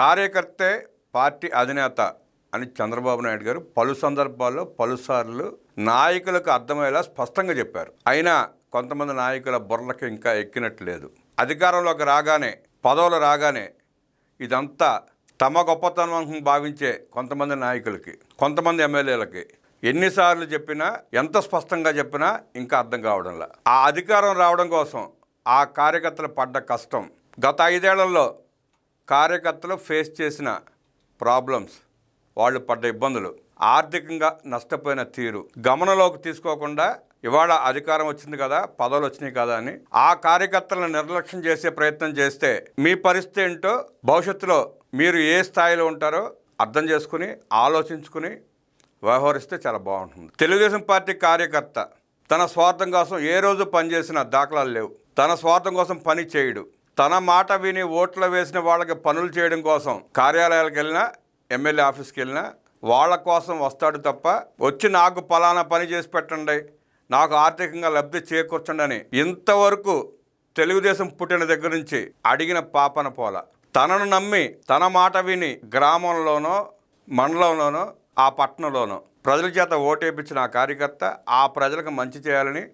కార్యకర్తే party అధినేత అని చంద్రబాబు నాయుడు గారు పలు సందర్భాల్లో పలుసార్లు నాయకులకు అర్థమయ్యేలా స్పష్టంగా చెప్పారు. అయినా కొంతమంది నాయకుల బుర్రలకు ఇంకా ఎక్కినట్లేదు. అధికారంలోకి రాగానే పదవులు రాగానే ఇదంతా తమ గొప్పతనం భావించే కొంతమంది నాయకులకి కొంతమంది ఎమ్మెల్యేలకి ఎన్నిసార్లు చెప్పినా ఎంత స్పష్టంగా చెప్పినా ఇంకా అర్థం కావడంలా. ఆ అధికారం రావడం కోసం ఆ కార్యకర్తలు పడ్డ కష్టం గత ఐదేళ్ళలో కార్యకర్తలు ఫేస్ చేసిన ప్రాబ్లమ్స్ వాళ్ళు పడ్డ ఇబ్బందులు ఆర్థికంగా నష్టపోయిన తీరు గమనంలోకి తీసుకోకుండా ఇవాళ అధికారం వచ్చింది కదా పదవులు వచ్చినాయి కదా అని ఆ కార్యకర్తలను నిర్లక్ష్యం చేసే ప్రయత్నం చేస్తే మీ పరిస్థితి ఏంటో భవిష్యత్తులో మీరు ఏ స్థాయిలో ఉంటారో అర్థం చేసుకుని ఆలోచించుకుని వ్యవహరిస్తే చాలా బాగుంటుంది. తెలుగుదేశం పార్టీ కార్యకర్త తన స్వార్థం కోసం ఏ రోజు పనిచేసిన దాఖలాలు లేవు. తన స్వార్థం కోసం పని చేయడు. తన మాట విని ఓట్లు వేసిన వాళ్ళకి పనులు చేయడం కోసం కార్యాలయాలకు వెళ్ళినా ఎమ్మెల్యే ఆఫీస్కి వెళ్ళినా వాళ్ళ కోసం వస్తాడు తప్ప వచ్చి నాకు పలానా పని చేసి పెట్టండి నాకు ఆర్థికంగా లబ్ధి చేకూర్చండి అని ఇంతవరకు తెలుగుదేశం పుట్టిన దగ్గర నుంచి అడిగిన పాపన పోల. తనను నమ్మి తన మాట విని గ్రామంలోనో మండలంలోనో ఆ పట్టణంలోనో ప్రజల చేత ఓటేపించిన ఆ కార్యకర్త ఆ ప్రజలకు మంచి చేయాలని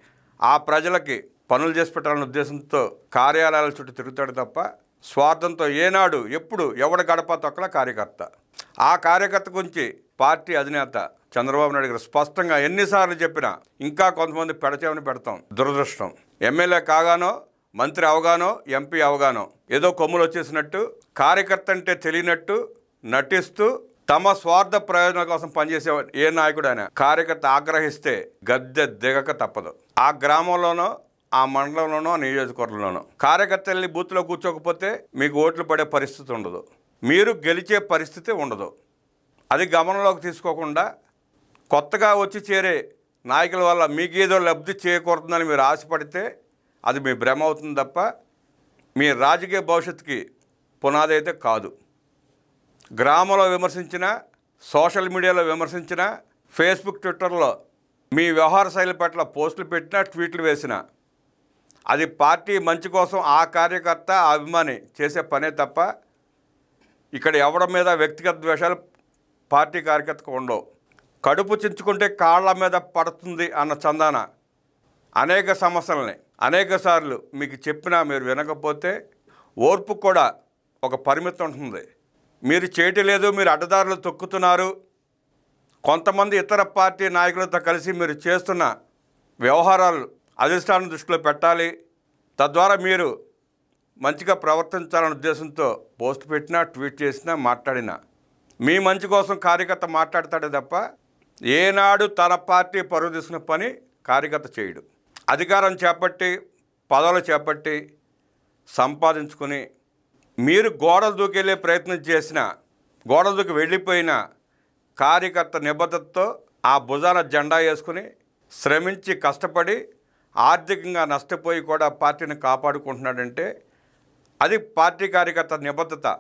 ఆ ప్రజలకి పనులు చేసి పెట్టాలనే ఉద్దేశంతో కార్యాలయాల చుట్టూ తిరుగుతాడు తప్ప స్వార్థంతో ఏనాడు ఎప్పుడు ఎవడ గడప తొక్కల కార్యకర్త. ఆ కార్యకర్త గురించి పార్టీ అధినేత చంద్రబాబు నాయుడు గారు స్పష్టంగా ఎన్నిసార్లు చెప్పినా ఇంకా కొంతమంది పెడచేవని పెడతాం. దురదృష్టం. ఎమ్మెల్యే కాగానో మంత్రి అవగానో ఎంపీ అవగానో ఏదో కొమ్ములు వచ్చేసినట్టు కార్యకర్త అంటే తెలియనట్టు నటిస్తూ తమ స్వార్థ ప్రయోజనం కోసం పనిచేసే ఏ నాయకుడు కార్యకర్త ఆగ్రహిస్తే గద్దె దిగక తప్పదు. ఆ గ్రామంలోనో ఆ మండలంలోనో ఆ నియోజకవర్గంలోనో. కార్యకర్తల్ని బూత్లో కూర్చోకపోతే మీకు ఓట్లు పడే పరిస్థితి ఉండదు. మీరు గెలిచే పరిస్థితి ఉండదు. అది గమనంలోకి తీసుకోకుండా కొత్తగా వచ్చి చేరే నాయకుల వల్ల మీకు ఏదో లబ్ధి చేకూరుతుందని మీరు ఆశపడితే అది మీ భ్రమ అవుతుంది తప్ప మీ రాజకీయ భవిష్యత్తుకి పునాది అయితే కాదు. గ్రామంలో విమర్శించిన సోషల్ మీడియాలో విమర్శించిన ఫేస్బుక్ ట్విట్టర్లో మీ వ్యవహార శైలి పట్ల పోస్టులు పెట్టినా ట్వీట్లు వేసినా అది పార్టీ మంచి కోసం ఆ కార్యకర్త ఆ అభిమాని చేసే పనే తప్ప ఇక్కడ ఎవడం మీద వ్యక్తిగత ద్వేషాలు పార్టీ కార్యకర్తకు ఉండవు. కడుపు చించుకుంటే కాళ్ళ మీద పడుతుంది అన్న చందాన అనేక సమస్యలని అనేక సార్లు మీకు చెప్పినా మీరు వినకపోతే ఓర్పు కూడా ఒక పరిమితి ఉంటుంది. మీరు చేయటలేదు మీరు అడ్డదారులు తొక్కుతున్నారు. కొంతమంది ఇతర పార్టీ నాయకులతో కలిసి మీరు చేస్తున్న వ్యవహారాలు అధిష్టానం దృష్టిలో పెట్టాలి. తద్వారా మీరు మంచిగా ప్రవర్తించాలనే ఉద్దేశంతో పోస్ట్ పెట్టినా ట్వీట్ చేసినా మాట్లాడినా మీ మంచి కోసం కార్యకర్త మాట్లాడతాడే తప్ప ఏనాడు తన పార్టీ పరువు తీసుకున్న పని కార్యకర్త చేయడు. అధికారం చేపట్టి పదవులు చేపట్టి సంపాదించుకుని మీరు గోడలు దూకెళ్ళే ప్రయత్నం చేసిన గోడలు దూకి వెళ్ళిపోయిన కార్యకర్త నిబద్ధతతో ఆ భుజాన జెండా వేసుకుని శ్రమించి కష్టపడి ఆర్థికంగా నష్టపోయి కూడా పార్టీని కాపాడుకుంటున్నాడంటే అది పార్టీ కార్యకర్త నిబద్ధత.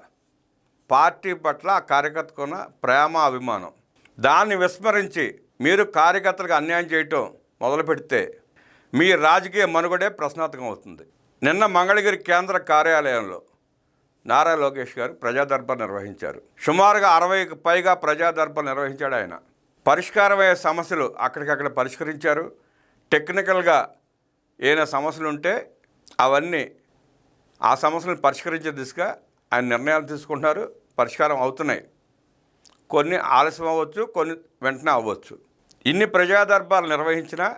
పార్టీ పట్ల ఆ కార్యకర్తకున్న ప్రేమ అభిమానం దాన్ని విస్మరించి మీరు కార్యకర్తలకు అన్యాయం చేయటం మొదలు పెడితే మీ రాజకీయ మనుగడే ప్రశ్నార్థకం అవుతుంది. నిన్న మంగళగిరి కేంద్ర కార్యాలయంలో నారా లోకేష్ గారు ప్రజా నిర్వహించారు. సుమారుగా అరవైకి పైగా ప్రజా నిర్వహించాడు ఆయన. పరిష్కారమయ్యే సమస్యలు అక్కడికక్కడ పరిష్కరించారు. టెక్నికల్గా ఏమైనా సమస్యలు ఉంటే అవన్నీ ఆ సమస్యలను పరిష్కరించే దిశగా ఆయన నిర్ణయాలు తీసుకుంటున్నారు. పరిష్కారం అవుతున్నాయి. కొన్ని ఆలస్యం అవ్వచ్చు కొన్ని వెంటనే అవ్వచ్చు. ఇన్ని ప్రజాదర్భాలు నిర్వహించినా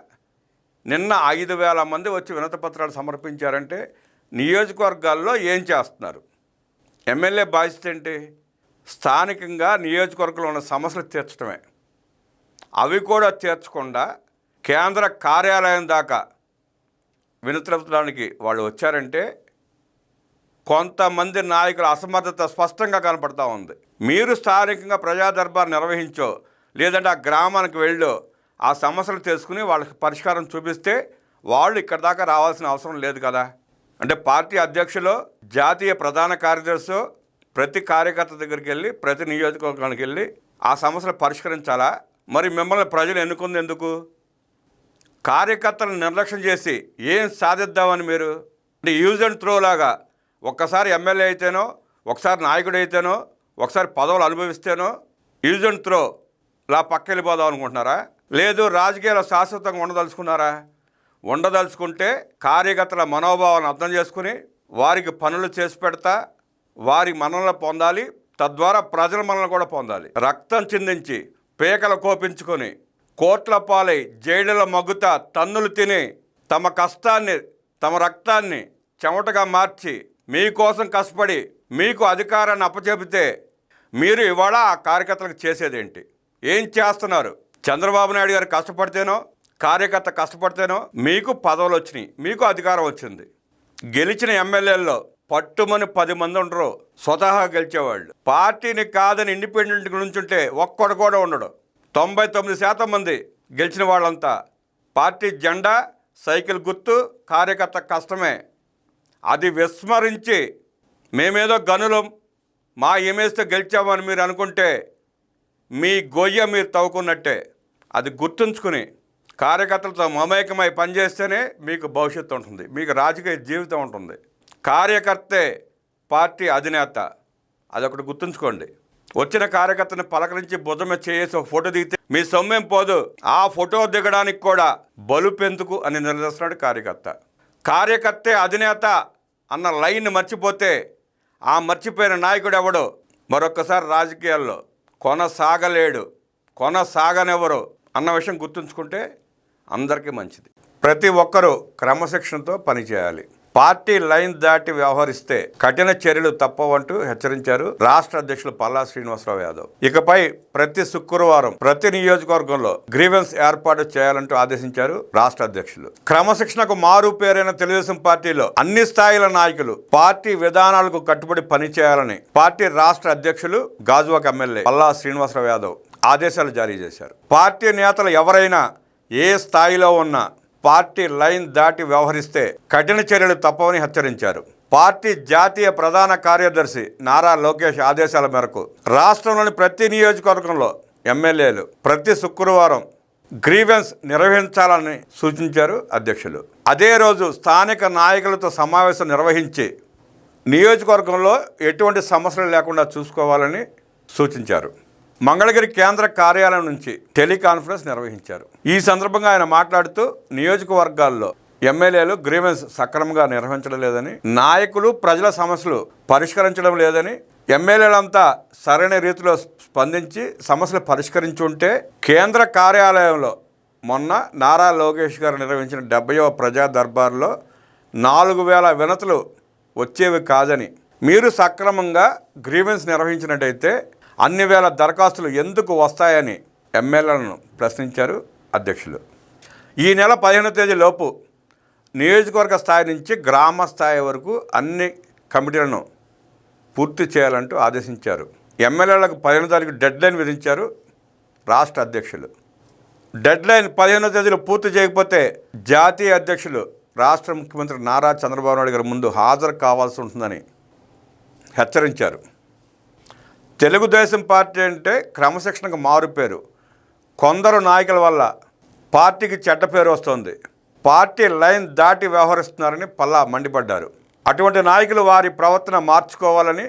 నిన్న ఐదు వేల మంది వచ్చి వినతపత్రాలు సమర్పించారంటే నియోజకవర్గాల్లో ఏం చేస్తున్నారు? ఎమ్మెల్యే బాధ్యత ఏంటి? స్థానికంగా నియోజకవర్గంలో ఉన్న సమస్యలు తీర్చడమే అవి కూడా తీర్చకుండా కేంద్ర కార్యాలయం దాకా వినతించడానికి వాళ్ళు వచ్చారంటే కొంతమంది నాయకుల అసమర్థత స్పష్టంగా కనపడతా ఉంది. మీరు స్థానికంగా ప్రజా దర్బార్ నిర్వహించో లేదంటే ఆ గ్రామానికి వెళ్ళో ఆ సమస్యలు తెలుసుకుని వాళ్ళకి పరిష్కారం చూపిస్తే వాళ్ళు ఇక్కడ దాకా రావాల్సిన అవసరం లేదు కదా. అంటే పార్టీ అధ్యక్షులు జాతీయ ప్రధాన కార్యదర్శి ప్రతి కార్యకర్త దగ్గరికి వెళ్ళి ప్రతి నియోజకవర్గానికి వెళ్ళి ఆ సమస్యలు పరిష్కరించాలా? మరి మిమ్మల్ని ప్రజలు ఎన్నుకుంది ఎందుకు? కార్యకర్తలను నిర్లక్ష్యం చేసి ఏం సాధిద్దామని మీరు? అంటే యూజ్ అండ్ త్రో లాగా ఒక్కసారి ఎమ్మెల్యే అయితేనో ఒకసారి నాయకుడు అయితేనో ఒకసారి పదవులు అనుభవిస్తేనో యూజ్ అండ్ త్రో లా పక్క వెళ్ళిపోదాం అనుకుంటున్నారా? లేదు రాజకీయాలు శాశ్వతంగా ఉండదలుచుకున్నారా? ఉండదలుచుకుంటే కార్యకర్తల మనోభావాలను అర్థం చేసుకుని వారికి పనులు చేసి పెడతా వారి మనల్ని పొందాలి తద్వారా ప్రజల మనల్ని కూడా పొందాలి. రక్తం చిందించి పేకలు కోపించుకొని కోట్ల పాలై జైళ్ళలో మగ్గుత తన్నులు తిని తమ కష్టాన్ని తమ రక్తాన్ని చెమటగా మార్చి మీకోసం కష్టపడి మీకు అధికారాన్ని అప్పచెబితే మీరు ఇవాళ ఆ కార్యకర్తలకు చేసేదేంటి? ఏం చేస్తున్నారు? చంద్రబాబు నాయుడు గారు కష్టపడితేనో కార్యకర్త కష్టపడితేనో మీకు పదవులు వచ్చినాయి మీకు అధికారం వచ్చింది. గెలిచిన ఎమ్మెల్యేల్లో పట్టుమని పది మంది ఉండరు స్వతహా గెలిచేవాళ్ళు. పార్టీని కాదని ఇండిపెండెంట్ నుంచుంటే ఒక్కడు కూడా ఉండడు. తొంభై తొమ్మిది శాతం మంది గెలిచిన వాళ్ళంతా పార్టీ జెండా సైకిల్ గుర్తు కార్యకర్త కష్టమే. అది విస్మరించి మేమేదో గనులం మా ఇమేజ్తో గెలిచామని మీరు అనుకుంటే మీ గొయ్య మీరు తవ్వుకున్నట్టే. అది గుర్తుంచుకుని కార్యకర్తలతో మమేకమై పనిచేస్తేనే మీకు భవిష్యత్తు ఉంటుంది మీకు రాజకీయ జీవితం ఉంటుంది. కార్యకర్తే పార్టీ అధినేత అదొకటి గుర్తుంచుకోండి. వచ్చిన కార్యకర్తను పలకరించి భుజమే చేసి ఒక ఫోటో దిగితే మీ సొమ్మేం పోదు. ఆ ఫోటో దిగడానికి కూడా బలుపెందుకు అని నిలదీస్తున్నాడు కార్యకర్త. కార్యకర్తే అధినేత అన్న లైన్ మర్చిపోతే ఆ మర్చిపోయిన నాయకుడు ఎవడు? మరొక్కసారి రాజకీయాల్లో కొనసాగలేడు కొనసాగనెవరు అన్న విషయం గుర్తుంచుకుంటే అందరికీ మంచిది. ప్రతి ఒక్కరూ క్రమశిక్షణతో పనిచేయాలి. పార్టీ లైన్ దాటి వ్యవహరిస్తే కఠిన చర్యలు తప్పవంటూ హెచ్చరించారు రాష్ట్ర అధ్యక్షులు పల్లా శ్రీనివాసరావు యాదవ్. ఇకపై ప్రతి శుక్రవారం ప్రతి నియోజకవర్గంలో గ్రీవెన్స్ ఏర్పాటు చేయాలంటూ ఆదేశించారు రాష్ట్ర అధ్యక్షులు. క్రమశిక్షణకు మారు పేరైన తెలుగుదేశం పార్టీలో అన్ని స్థాయిల నాయకులు పార్టీ విధానాలకు కట్టుబడి పనిచేయాలని పార్టీ రాష్ట్ర అధ్యక్షులు గాజువాక ఎమ్మెల్యే పల్లా శ్రీనివాసరావు యాదవ్ ఆదేశాలు జారీ చేశారు. పార్టీ నేతలు ఎవరైనా ఏ స్థాయిలో ఉన్నా పార్టీ లైన్ దాటి వ్యవహరిస్తే కఠిన చర్యలు తప్పవని హెచ్చరించారు. పార్టీ జాతీయ ప్రధాన కార్యదర్శి నారా లోకేష్ ఆదేశాల మేరకు రాష్ట్రంలోని ప్రతి నియోజకవర్గంలో ఎమ్మెల్యేలు ప్రతి శుక్రవారం గ్రీవెన్స్ నిర్వహించాలని సూచించారు అధ్యక్షులు. అదే రోజు స్థానిక నాయకులతో సమావేశం నిర్వహించి నియోజకవర్గంలో ఎటువంటి సమస్యలు లేకుండా చూసుకోవాలని సూచించారు. మంగళగిరి కేంద్ర కార్యాలయం నుంచి టెలికాన్ఫరెన్స్ నిర్వహించారు. ఈ సందర్భంగా ఆయన మాట్లాడుతూ నియోజకవర్గాల్లో ఎమ్మెల్యేలు గ్రీవెన్స్ సక్రమంగా నిర్వహించడం లేదని నాయకులు ప్రజల సమస్యలు పరిష్కరించడం లేదని ఎమ్మెల్యేలంతా సరైన రీతిలో స్పందించి సమస్యలు పరిష్కరించుంటే కేంద్ర కార్యాలయంలో మొన్న నారా లోకేష్ గారు నిర్వహించిన డెబ్బైవ ప్రజా దర్బార్లో నాలుగు వేల వినతులు వచ్చేవి కాదని మీరు సక్రమంగా గ్రీవెన్స్ నిర్వహించినట్టయితే అన్ని వేల దరఖాస్తులు ఎందుకు వస్తాయని ఎమ్మెల్యేలను ప్రశ్నించారు అధ్యక్షులు. ఈ నెల పదిహేనో తేదీ లోపు నియోజకవర్గ స్థాయి నుంచి గ్రామ స్థాయి వరకు అన్ని కమిటీలను పూర్తి చేయాలంటూ ఆదేశించారు. ఎమ్మెల్యేలకు పదిహేను తారీఖు డెడ్ లైన్ విధించారు రాష్ట్ర అధ్యక్షులు. డెడ్ లైన్ పదిహేనో తేదీలో పూర్తి చేయకపోతే జాతీయ అధ్యక్షులు రాష్ట్ర ముఖ్యమంత్రి నారా చంద్రబాబు నాయుడు గారి ముందు హాజరు కావాల్సి ఉంటుందని హెచ్చరించారు. తెలుగుదేశం పార్టీ అంటే క్రమశిక్షణకు మారుపేరు కొందరు నాయకుల వల్ల పార్టీకి చెడ్డ పేరు వస్తుంది. పార్టీ లైన్ దాటి వ్యవహరిస్తున్నారని పల్లా మండిపడ్డారు. అటువంటి నాయకులు వారి ప్రవర్తన మార్చుకోవాలని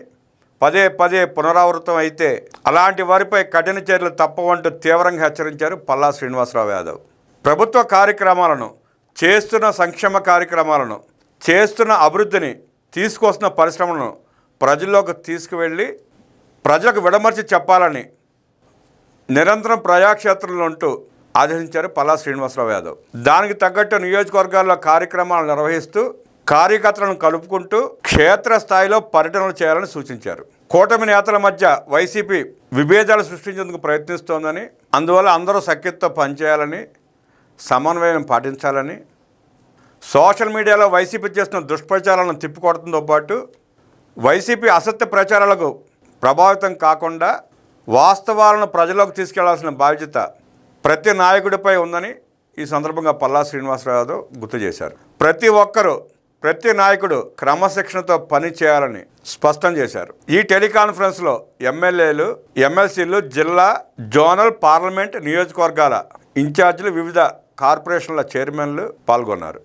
పదే పదే పునరావృతం అయితే అలాంటి వారిపై కఠిన చర్యలు తప్పవంటూ తీవ్రంగా హెచ్చరించారు పల్లా శ్రీనివాసరావు యాదవ్. ప్రభుత్వ కార్యక్రమాలను చేస్తున్న సంక్షేమ కార్యక్రమాలను చేస్తున్న అభివృద్ధిని తీసుకొస్తున్న పరిశ్రమలను ప్రజల్లోకి తీసుకువెళ్ళి ప్రజలకు విడమర్చి చెప్పాలని నిరంతరం ప్రజాక్షేత్రంలో ఉంటూ ఆదేశించారు పల్లా శ్రీనివాసరావు యాదవ్. దానికి తగ్గట్టు నియోజకవర్గాల్లో కార్యక్రమాలు నిర్వహిస్తూ కార్యకర్తలను కలుపుకుంటూ క్షేత్రస్థాయిలో పర్యటనలు చేయాలని సూచించారు. కూటమి నేతల మధ్య వైసీపీ విభేదాలు సృష్టించేందుకు ప్రయత్నిస్తోందని అందువల్ల అందరూ సఖ్యతతో పనిచేయాలని సమన్వయం పాటించాలని సోషల్ మీడియాలో వైసీపీ చేస్తున్న దుష్ప్రచారాలను తిప్పికొడటంతో పాటు వైసీపీ అసత్య ప్రచారాలకు ప్రభావితం కాకుండా వాస్తవాలను ప్రజల్లోకి తీసుకెళ్ళాల్సిన బాధ్యత ప్రతి నాయకుడిపై ఉందని ఈ సందర్భంగా పల్లా శ్రీనివాసరావు యాదవ్ గుర్తు చేశారు. ప్రతి ఒక్కరూ ప్రతి నాయకుడు క్రమశిక్షణతో పని చేయాలని స్పష్టం చేశారు. ఈ టెలికాన్ఫరెన్స్లో ఎమ్మెల్యేలు ఎమ్మెల్సీలు జిల్లా జోనల్ పార్లమెంట్ నియోజకవర్గాల ఇన్ఛార్జీలు వివిధ కార్పొరేషన్ల చైర్మన్లు పాల్గొన్నారు.